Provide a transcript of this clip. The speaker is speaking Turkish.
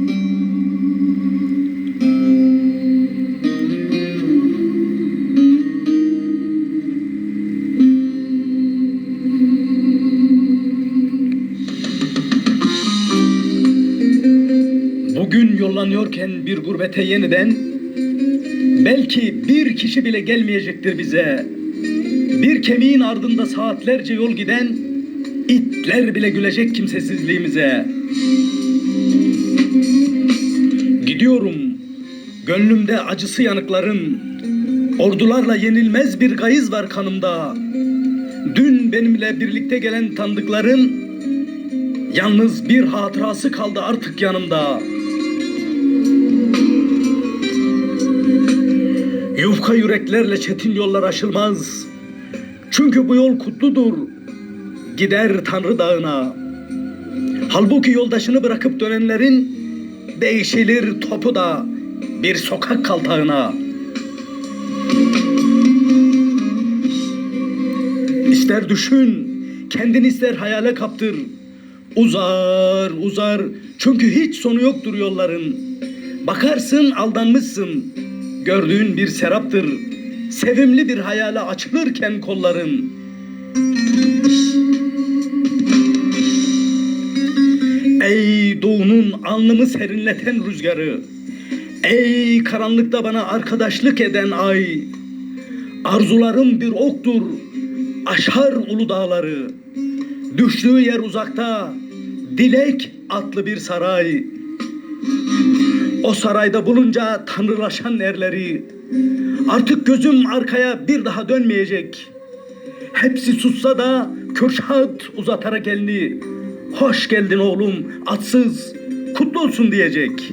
Bugün yollanıyorken bir gurbete yeniden belki bir kişi bile gelmeyecektir bize. Bir kemiğin ardında saatlerce yol giden itler bile gülecek kimsesizliğimize. Gidiyorum gönlümde acısı yanıkların ordularla yenilmez bir gayiz var kanımda. Dün benimle birlikte gelen tanıdıkların Yalnız bir hatırası kaldı artık yanımda. Yufka yüreklerle çetin yollar aşılmaz. Çünkü bu yol kutludur. Gider Tanrı dağına. Halbuki yoldaşını bırakıp dönenlerin değişilir topu da bir sokak kaltağına. İster düşün, kendini ister hayale kaptır. Uzar, uzar. Çünkü hiç sonu yoktur yolların. Bakarsın aldanmışsın. Gördüğün bir seraptır. Sevimli bir hayale açılırken kolların. Doğunun alnımı serinleten rüzgarı. Ey karanlıkta bana arkadaşlık eden ay. Arzularım bir oktur. Aşar ulu dağları. Düştüğü yer uzakta. Dilek atlı bir saray. O sarayda bulunca tanrılaşan erleri. Artık gözüm arkaya bir daha dönmeyecek. Hepsi sussa da Kürşat uzatarak elini. Hoş geldin oğlum, atsız. Kutlu olsun diyecek.